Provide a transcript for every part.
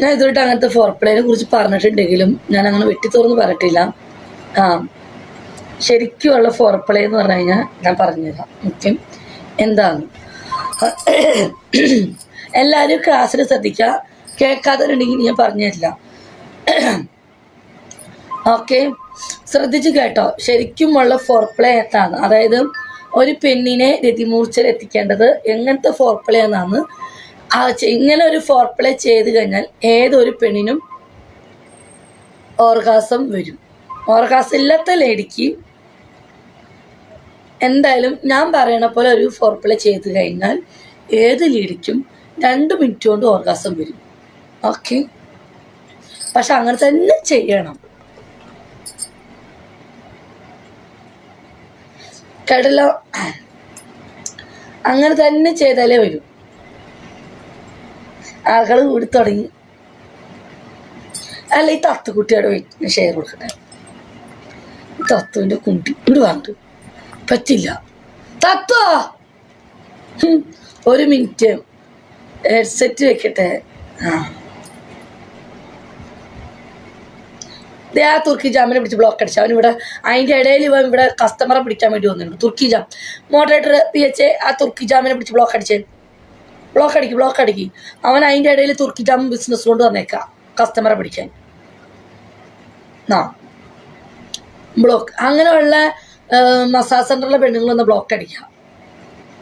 ഞാൻ ഇതുവരെ അങ്ങനത്തെ ഫോർ പ്ലേനെ കുറിച്ച് പറഞ്ഞിട്ടുണ്ടെങ്കിലും ഞാൻ അങ്ങനെ വെട്ടി തുറന്ന് പറഞ്ഞിട്ടില്ല. ആ ശരിക്കുമുള്ള ഫോർ പ്ലേ എന്ന് പറഞ്ഞു കഴിഞ്ഞാൽ ഞാൻ പറഞ്ഞുതരാം. മുഖ്യം എന്താണ്? എല്ലാവരും ക്ലാസ്സിൽ ശ്രദ്ധിക്കുക കേൾക്കാത്തവരുണ്ടെങ്കിൽ ഞാൻ പറഞ്ഞു തരില്ല ഓക്കെ ശ്രദ്ധിച്ച് കേട്ടോ. ശരിക്കുമുള്ള ഫോർപ്ലേ എന്താണ്? അതായത് ഒരു പെണ്ണിനെ രതിമൂർച്ചയിൽ എത്തിക്കേണ്ടത് എങ്ങനത്തെ ഫോർ പ്ലേ എന്നാണ് ഇങ്ങനെ ഒരു ഫോർ പ്ലേ ചെയ്ത് കഴിഞ്ഞാൽ ഏതൊരു പെണ്ണിനും ഓർഗാസം വരും. ഓർഗാസം ഇല്ലാത്ത ലേഡിക്ക് എന്തായാലും ഞാൻ പറയണ പോലെ ഒരു ഫോർ പ്ലേ ചെയ്ത് കഴിഞ്ഞാൽ ഏത് ലേഡിക്കും രണ്ട് മിനിറ്റ് കൊണ്ട് ഓർഗാസം വരും. ഓക്കെ പക്ഷെ അങ്ങനെ തന്നെ ചെയ്യണം. കടല അങ്ങനെ തന്നെ ചെയ്താലേ വരൂ. ആളുകൾ കൂടി തുടങ്ങി. അല്ല ഈ തത്തുകുട്ടിയുടെ വീട്ടിന് ഷെയർ കൊടുക്കട്ടെ? ഈ തത്തുവിന്റെ കുണ്ടി ഇവിടെ വന്നിട്ട് പറ്റില്ല. തത്ത? ഒരു മിനിറ്റ് ഹെഡ്സെറ്റ് വെക്കട്ടെ? ആ. ആ തുർക്കി ജാമിനെ പിടിച്ച് ബ്ലോക്ക് അടിച്ചു. അവൻ ഇവിടെ അതിന്റെ ഇടയിൽ ഇവൻ ഇവിടെ കസ്റ്റമറെ പിടിക്കാൻ വേണ്ടി വന്നിട്ടുണ്ട്. Turkey jam. Moderator P H ആ തുർക്കി ജാമിനെ പിടിച്ച് ബ്ലോക്ക് അടിച്ചേ. ബ്ലോക്ക് അടിക്ക് ബ്ലോക്ക് അടിക്ക്. അവൻ അതിന്റെ ഇടയിൽ തുർക്കി ജാം ബിസിനസ് കൊണ്ട് വന്നേക്കാം. കസ്റ്റമറെ പിടിക്കാൻ. ആ. ബ്ലോക്ക് അങ്ങനെയുള്ള മസാജ് സെന്ററിലെ പെണ്ണുങ്ങളൊന്ന് ബ്ലോക്ക് അടിക്കുക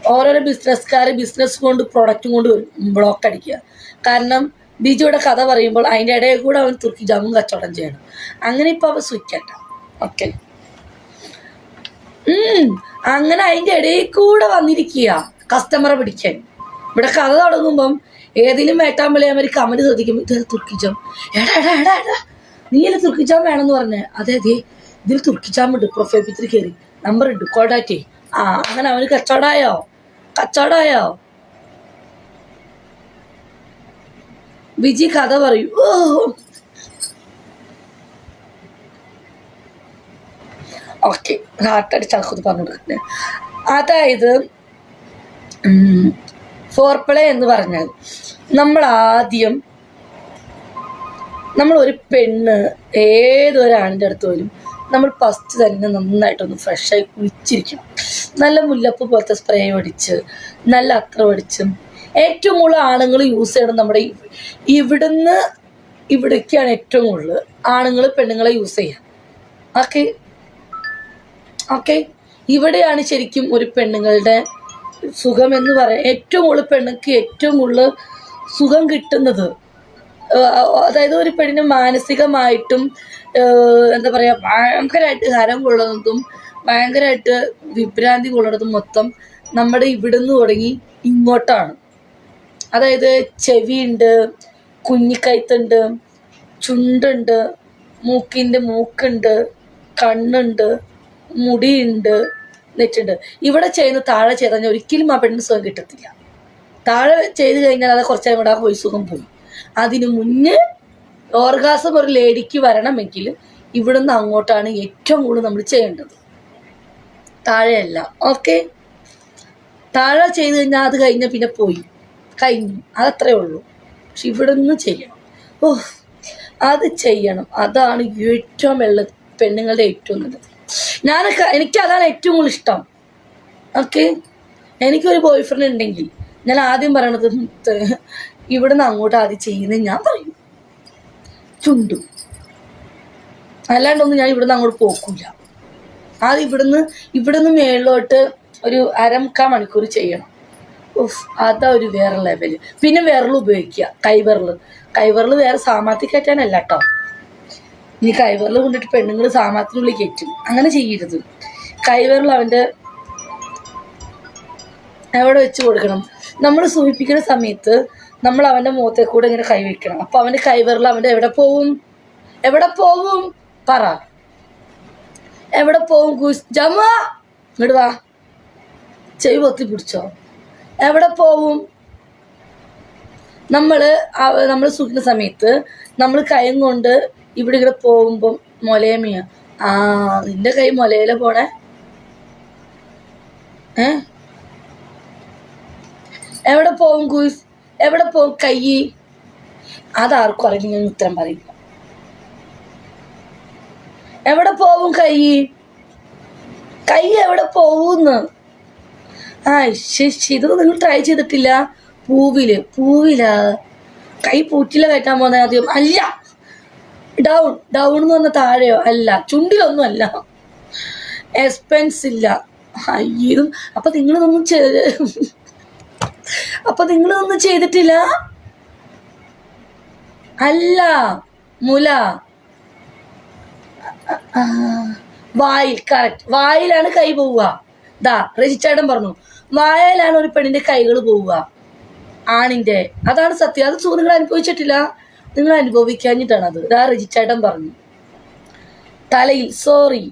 ഓരോരോ ബിസിനസ്സുകാർ ബിസിനസ് കൊണ്ട് പ്രൊഡക്റ്റും കൊണ്ട് ബ്ലോക്ക് അടിക്കുക കാരണം ബിജുയുടെ കഥ പറയുമ്പോൾ അതിന്റെ ഇടയിൽ കൂടെ അവൻ തുർക്കി ജാമും കച്ചവടം ചെയ്യണം. അങ്ങനെ ഇപ്പോൾ അവൻ സ്വിക്കട്ട ഓക്കെ അങ്ങനെ അതിന്റെ ഇടയിൽ കൂടെ വന്നിരിക്കുക കസ്റ്റമറെ പിടിക്കാൻ. ഇവിടെ കഥ തുടങ്ങുമ്പം ഏതിലും വേട്ടാമ്പളിയാൻ ഒരു കമന്റ് ശ്രദ്ധിക്കും ഇത് തുർക്കിജാം? എടാ എടാ എടാ എടാ നീ അല്ലേ തുർക്കിച്ചാൻ വേണമെന്ന് പറഞ്ഞേ. അതെ അതെ ഇതിൽ തുർക്കിച്ചാൻ ഉണ്ട്. പ്രൊഫൈൽ പിത്തിൽ കയറി നമ്പർ ഉണ്ട് കോൺടാക്ട് ചെയ്യും. ആ അങ്ങനെ അവന് കച്ചവടമായോ കച്ചവടമായോ വിജി കഥ പറയൂ. ഓക്കെ. ഹാർട്ടടിച്ച് ആൾക്കൊന്ന് പറഞ്ഞു കൊടുക്കട്ടെ അതായത് ഫോർപ്ലേ എന്ന് പറഞ്ഞാൽ നമ്മൾ ആദ്യം നമ്മൾ ഒരു പെണ്ണ് ഏതൊരാണിന്റെ അടുത്ത് വരും നമ്മൾ ഫസ്റ്റ് തന്നെ നന്നായിട്ടൊന്ന് ഫ്രഷായി കുളിച്ചിരിക്കും. നല്ല മുല്ലപ്പ് പോലത്തെ സ്പ്രേ അടിച്ച് നല്ല അത്ര അടിച്ച് ഏറ്റവും കൂടുതൽ ആണുങ്ങൾ യൂസ് ചെയ്യണം നമ്മുടെ ഇവിടുന്ന് ഇവിടേക്കാണ് ഏറ്റവും കൂടുതൽ ആണുങ്ങൾ പെണ്ണുങ്ങളെ യൂസ് ചെയ്യുക. ഓക്കെ ഓക്കെ ഇവിടെയാണ് ശരിക്കും ഒരു പെണ്ണുങ്ങളുടെ സുഖം എന്ന് പറയാം ഏറ്റവും കൂടുതൽ പെണ്ണുക്ക് ഏറ്റവും കൂടുതൽ സുഖം കിട്ടുന്നത്. അതായത് ഒരു പെണ്ണിന് മാനസികമായിട്ടും എന്താ പറയുക ഭയങ്കരമായിട്ട് ഹരം കൊള്ളുന്നതും ഭയങ്കരമായിട്ട് വിഭ്രാന്തി കൊള്ളുന്നതും മൊത്തം നമ്മുടെ ഇവിടുന്ന് തുടങ്ങി ഇങ്ങോട്ടാണ്. അതായത് ചെവിയുണ്ട് കുഞ്ഞിക്കൈത്തുണ്ട് ചുണ്ടുണ്ട് മൂക്കിന്റെ മൂക്കുണ്ട് കണ്ണുണ്ട് മുടിയുണ്ട് നെറ്റുണ്ട്. ഇവിടെ ചെയ്യുന്ന താഴെ ചെയ്ത് കഴിഞ്ഞാൽ ഒരിക്കലും ആ പെണ്ണിന് സുഖം കിട്ടത്തില്ല. താഴെ ചെയ്ത് കഴിഞ്ഞാൽ അത് കുറച്ച് കൂടെ ആ പോയി സുഖം പോയി. അതിന് മുന്നേ ഓർഗാസം ഒരു ലേഡിക്ക് വരണമെങ്കിൽ ഇവിടുന്ന് അങ്ങോട്ടാണ് ഏറ്റവും കൂടുതൽ നമ്മൾ ചെയ്യേണ്ടത്. താഴെയല്ല. ഓക്കെ താഴെ ചെയ്ത് കഴിഞ്ഞാൽ അത് കഴിഞ്ഞ പിന്നെ പോയി. കഴിഞ്ഞു. അതത്രേ ഉള്ളൂ. പക്ഷെ ഇവിടുന്ന് ചെയ്യണം. ഓ അത് ചെയ്യണം. അതാണ് ഏറ്റവും വെള്ള പെണ്ണുങ്ങളുടെ ഏറ്റവും നല്ലത്. ഞാനൊക്കെ എനിക്ക് അതാണ് ഏറ്റവും കൂടുതൽ ഇഷ്ടം. ഓക്കെ? എനിക്കൊരു ബോയ് ഫ്രണ്ട് ഉണ്ടെങ്കിൽ ഞാൻ ആദ്യം പറയണത് ഇവിടുന്ന് അങ്ങോട്ട് ആദ്യം ചെയ്യുന്നത് ഞാൻ പറയും. ചുണ്ടും. അല്ലാണ്ടൊന്നും ഞാൻ ഇവിടുന്ന് അങ്ങോട്ട് പോക്കില്ല ആദ്യം ഇവിടുന്ന് ഇവിടുന്ന് മേളിലോട്ട് ഒരു അരമുക്കാ മണിക്കൂർ ചെയ്യണം. അതാ ഒരു വേറെ ലെവൽ പിന്നെ വിരൽ ഉപയോഗിക്കുക. കൈവിരൽ കൈവിരൽ വേറെ സാമാത്തിൽ കയറ്റാനല്ല കേട്ടോ ഇനി കൈവിരൽ കൊണ്ടിട്ട് പെണ്ണുങ്ങൾ സാമാത്തിനുള്ളിൽ കയറ്റും. അങ്ങനെ ചെയ്യരുത്. കൈവിരൽ അവന്റെ അവിടെ വെച്ച് കൊടുക്കണം. നമ്മൾ സൂചിപ്പിക്കുന്ന സമയത്ത് നമ്മൾ അവന്റെ മുഖത്തെ കൂടെ ഇങ്ങനെ കൈ വെക്കണം. അപ്പോൾ അവന്റെ കൈവിരൽ അവന്റെ എവിടെ പോവും? എവിടെ പോവും? പറ. എവിടെ പോവും കുസ് ഇങ്ങോട്ട് വാ. ചെവി പൊത്തി പിടിച്ചോ. എവിടെ പോവും? നമ്മൾ നമ്മൾ സൂക്ഷിക്കുന്ന സമയത്ത് നമ്മൾ കൈയും കൊണ്ട് ഇവിടെ ഇവിടെ പോകുമ്പം മൊലേമിയ. ആ നിന്റെ കൈ മൊലയില പോണേ. ഏ? എവിടെ പോകും കുയിസ് എവിടെ പോവും കൈ? അതാർക്കും അറിയില്ല ഞാൻ ഉത്തരം പറയില്ല. എവിടെ പോവും കൈ? കൈ എവിടെ പോവൂന്ന് ആ ശേഷി ഇത് നിങ്ങൾ ട്രൈ ചെയ്തിട്ടില്ല. പൂവിൽ പൂവില. കൈ പൂറ്റില കയറ്റാൻ പോകുന്ന ആദ്യം. അല്ല ഡൗൺ ഡൗൺ എന്ന് പറഞ്ഞ താഴെയോ? അല്ല ചുണ്ടിലൊന്നും അല്ല എക്സ്പെൻസ് ഇല്ല. അയ്യോ അപ്പൊ നിങ്ങളിതൊന്നും ചെയ്ത് അപ്പൊ നിങ്ങളിതൊന്നും ചെയ്തിട്ടില്ല? അല്ല മുല. വായിൽ കറക്റ്റ് വായിലാണ് കൈ പോവുക. ദാ രജിച്ചേട്ടൻ പറഞ്ഞു. വായയിലാണ് ഒരു പെണ്ണിന്റെ കൈകൾ പോവുക. ആണിന്റെ. അതാണ് സത്യം. അത് സുഹൃത്തുക്കൾ അനുഭവിച്ചിട്ടില്ല. നിങ്ങൾ അനുഭവിക്കാഞ്ഞിട്ടാണ് അത് ഇതാ രജിച്ചേട്ടൻ പറഞ്ഞു. തലയിൽ സോറി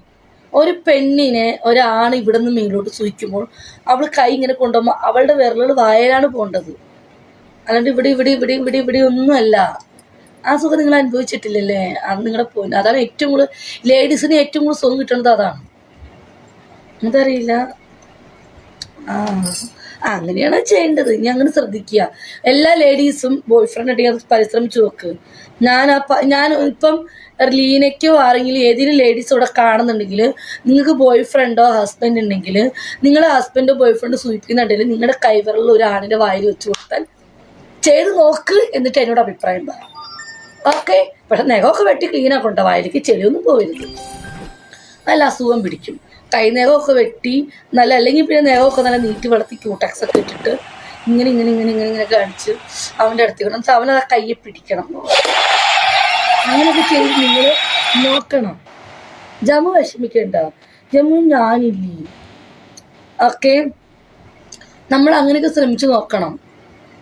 ഒരു പെണ്ണിനെ ഒരാണ് ഇവിടെ നിന്ന് മേലോട്ട് സൂഹിക്കുമ്പോൾ അവൾ കൈ ഇങ്ങനെ കൊണ്ടുപോകുമ്പോൾ അവളുടെ വിരലുകൾ വായലാണ് പോകേണ്ടത് അല്ലാണ്ട് ഇവിടെ ഇവിടെ ഇവിടെ ഇവിടെ ഇവിടെ ഒന്നുമല്ല. ആ സുഖം നിങ്ങൾ അനുഭവിച്ചിട്ടില്ലല്ലേ? അത് നിങ്ങളുടെ പോയിന്റ് അതാണ് ഏറ്റവും കൂടുതൽ ലേഡീസിന് ഏറ്റവും കൂടുതൽ സുഖം കിട്ടുന്നത് അതാണ്. അതറിയില്ല ആ, അങ്ങനെയാണ് ചെയ്യേണ്ടത്. ഇനി അങ്ങനെ ശ്രദ്ധിക്കുക. എല്ലാ ലേഡീസും ബോയ് ഫ്രണ്ട് അത് പരിശ്രമിച്ചു നോക്ക്. ഞാൻ ആ ഞാൻ ഇപ്പം ലീനയ്ക്കോ ആരെങ്കിലും ഏതെങ്കിലും ലേഡീസ് ഇവിടെ കാണുന്നുണ്ടെങ്കിൽ നിങ്ങൾക്ക് ബോയ് ഫ്രണ്ടോ ഹസ്ബൻഡ് ഉണ്ടെങ്കിൽ നിങ്ങളെ ഹസ്ബൻഡോ ബോയ് ഫ്രണ്ടോ സൂചിപ്പിക്കുന്നുണ്ടെങ്കിൽ നിങ്ങളുടെ കൈവരുള്ള ഒരു ആണിന്റെ വായിൽ വെച്ച് കൊടുത്താൽ ചെയ്ത് നോക്ക് എന്നിട്ട് എന്നോട് അഭിപ്രായം പറ. ഓക്കെ? പക്ഷെ നഖമൊക്കെ വെട്ടി ക്ലീനാക്കണ്ട വായിലേക്ക് ചെളിയൊന്നും പോകരുത് നല്ല അസുഖം പിടിക്കും. കൈ നഖമൊക്കെ വെട്ടി നല്ല അല്ലെങ്കിൽ പിന്നെ നഖമൊക്കെ നല്ല നീട്ടി വളർത്തി ക്യൂട്ടാക്സ് ഒക്കെ ഇട്ടിട്ട് ഇങ്ങനെ ഇങ്ങനെ ഇങ്ങനെ ഇങ്ങനെ ഇങ്ങനെ കാണിച്ച് അവന്റെ അടുത്ത് വേണം എന്നിട്ട് അവനെ ആ കയ്യെ പിടിക്കണം. അങ്ങനെയൊക്കെ ചെയ്ത് നിങ്ങൾ നോക്കണം. ജമ്മു വിഷമിക്കണ്ട. ജമ്മു ഞാനില്ലേ? ഓക്കെ? നമ്മൾ അങ്ങനെയൊക്കെ ശ്രമിച്ചു നോക്കണം.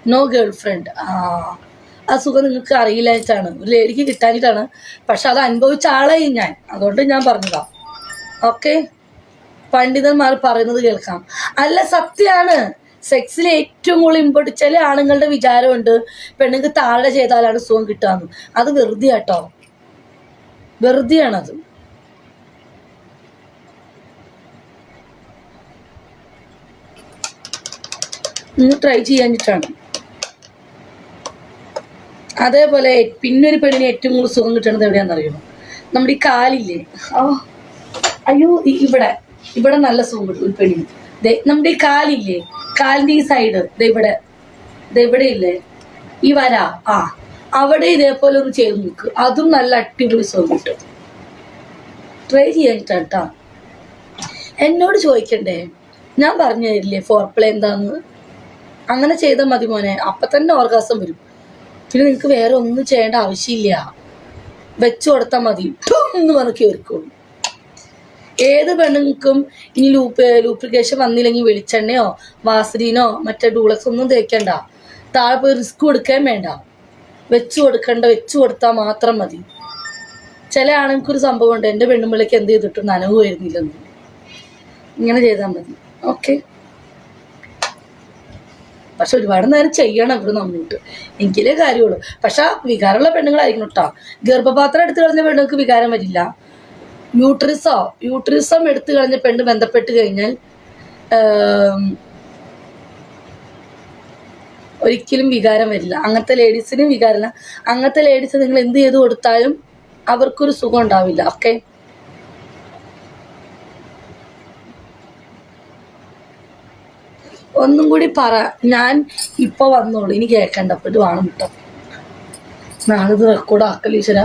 നോ ഗേൾ ഫ്രണ്ട് ആ ആ സുഖം നിങ്ങൾക്ക് അറിയില്ലായിട്ടാണ്. ഒരു ലേഡിക്ക് കിട്ടാനിട്ടാണ് പക്ഷെ അത് അനുഭവിച്ച ആളായി ഞാൻ. അതുകൊണ്ട് ഞാൻ പറഞ്ഞതാ. ഓക്കെ? പണ്ഡിതന്മാർ പറയുന്നത് കേൾക്കാം. അല്ല സത്യമാണ്. സെക്സിൽ ഏറ്റവും കൂടുതൽ ഇമ്പോർട്ട് ചില ആണുങ്ങളുടെ വിചാരമുണ്ട്. പെണ്ണുങ്ങൾക്ക് താഴെ ചെയ്താലാണ് സുഖം കിട്ടാന്ന് അത് വെറുതെ കേട്ടോ വെറുതെയാണത് നിങ്ങൾ ട്രൈ ചെയ്യാനിട്ടാണ് അതേപോലെ പിന്നൊരു പെണ്ണിന് ഏറ്റവും കൂടുതൽ സുഖം കിട്ടണത് എവിടെയാണെന്നറിയോ നമ്മുടെ ഈ കാലില്ലേ? ഓ അയ്യോ ഇവിടെ. ഇവിടെ നല്ല സൂം ദേ നമ്മുടെ ഈ കാലില്ലേ? കാലിന്റെ ഈ സൈഡ് ഇവിടെ. ഇവിടെ ഇല്ലേ? ഈ വര ആ. അവിടെ ഇതേപോലെ ഒന്ന് ചെയ്ത് നോക്ക്. അതും നല്ല അടിപൊളി സുഖം കിട്ടും ട്രൈ ചെയ്യാൻ എന്നോട് ചോദിക്കണ്ടേ? ഞാൻ പറഞ്ഞു തരില്ലേ ഫോർ പ്ലേ എന്താന്ന്? അങ്ങനെ ചെയ്താൽ മതി മോനെ. അപ്പൊ തന്നെ ഓർഗാസം വരും. പിന്നെ നിങ്ങൾക്ക് വേറെ ഒന്നും ചെയ്യേണ്ട ആവശ്യമില്ല. വെച്ചു കൊടുത്താൽ മതി. എന്ന് പറഞ്ഞ് കയറിക്കോളും ഏത് പെണ്ണുങ്ങൾക്കും ഇനി ലൂപ്പ് ലൂപ്രിക്കേഷൻ വന്നില്ലെങ്കിൽ വെളിച്ചെണ്ണയോ വാസലിനോ മറ്റേ ഡൂളക്സ് ഒന്നും തേക്കണ്ട. താഴെ പോയി റിസ്ക് കൊടുക്കാൻ വേണ്ട. വെച്ചു കൊടുക്കണ്ട വെച്ചു കൊടുത്താൽ മാത്രം മതി. ചില ആണുങ്ങൾക്ക് ഒരു സംഭവം ഉണ്ട് എന്റെ പെണ്ണുമ്പിളിക്ക് എന്ത് ചെയ്തിട്ടും നനവ് വരുന്നില്ലെന്ന്. ഇങ്ങനെ ചെയ്താൽ മതി. ഓക്കെ. പക്ഷെ ഒരുപാട് നേരം ചെയ്യണം ഇവിടെ നമ്മോട്ട്. എങ്കിലേ കാര്യമുള്ളൂ. പക്ഷെ വികാരമുള്ള പെണ്ണുങ്ങളായിരിക്കണം കേട്ടോ ഗർഭപാത്രം എടുത്തു കളഞ്ഞ പെണ്ണുങ്ങൾക്ക് വികാരം വരില്ല. യൂട്രിസോ യൂട്രിസം എടുത്തു കളഞ്ഞ പെണ്ണ് ബന്ധപ്പെട്ട് കഴിഞ്ഞാൽ ഒരിക്കലും വികാരം വരില്ല. അങ്ങനത്തെ ലേഡീസിനും വികാരമില്ല. അങ്ങനത്തെ ലേഡീസ് നിങ്ങൾ എന്ത് ചെയ്ത് കൊടുത്താലും അവർക്കൊരു സുഖം ഉണ്ടാവില്ല. ഓക്കെ? ഒന്നും കൂടി പറ. ഞാൻ ഇപ്പൊ വന്നോളൂ. ഇനി കേൾക്കണ്ട. ഇത് വേണം കേട്ടോ. നാളിത് റെക്കോർഡ് ആക്കലീശ്വര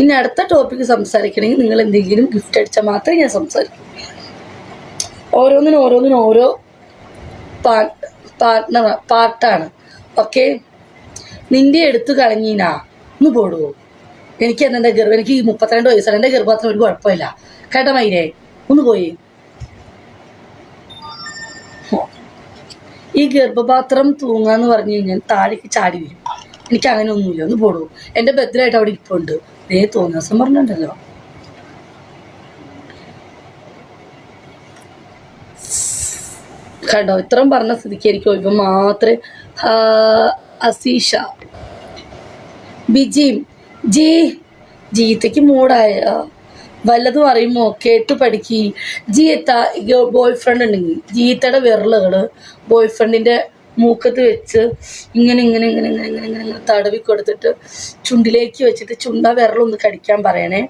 ഇനി അടുത്ത ടോപ്പിക്ക് സംസാരിക്കണമെങ്കിൽ നിങ്ങൾ എന്തെങ്കിലും ഗിഫ്റ്റ് അടിച്ചാൽ മാത്രമേ ഞാൻ സംസാരിക്കൂ. ഓരോന്നിനും ഓരോന്നിനും ഓരോ പാർട്ട് പാർട്ടാണ് ഓക്കെ നിന്റെ എടുത്തു കളഞ്ഞീനാ? ഒന്ന് പോടുവോ എനിക്ക് എന്നെ ഗർഭം എനിക്ക് മുപ്പത്തിരണ്ട് വയസ്സാണ്. എന്റെ ഗർഭത്തിന് ഒരു കുഴപ്പമില്ല. കേട്ടോ മൈരേ? ഒന്ന് പോയി. ഈ ഗർഭപാത്രം തൂങ്ങാന്ന് പറഞ്ഞു കഴിഞ്ഞാൽ താഴേക്ക് ചാടി വരും. എനിക്ക് അങ്ങനെ ഒന്നുമില്ല ഒന്ന് പോടൂ. എന്റെ ബദ്രായിട്ട് അവിടെ ഇരിപ്പുണ്ട്. ദേ തോന്നിയ ദിവസം പറഞ്ഞിട്ടുണ്ടല്ലോ. കണ്ടോ ഇത്രയും പറഞ്ഞ സ്ഥിതിക്ക് എനിക്ക് ഇപ്പം മാത്രമേ അസീഷ. ബിജിയും ജി ജീത്തയ്ക്ക് മൂടായ വല്ലതും അറിയുമോ? കേട്ട് പഠിക്കി. ജീത്ത ബോയ് ഫ്രണ്ട് ഉണ്ടെങ്കിൽ ജീത്തയുടെ വിരലുകൾ ബോയ് ഫ്രണ്ടിന്റെ മൂക്കത്ത് വെച്ച് ഇങ്ങനെ ഇങ്ങനെ ഇങ്ങനെ ഇങ്ങനെ ഇങ്ങനെ ഇങ്ങനെ തടവി കൊടുത്തിട്ട് ചുണ്ടിലേക്ക് വെച്ചിട്ട് ചുണ്ട വിരലൊന്ന് കടിക്കാൻ പറയണേ.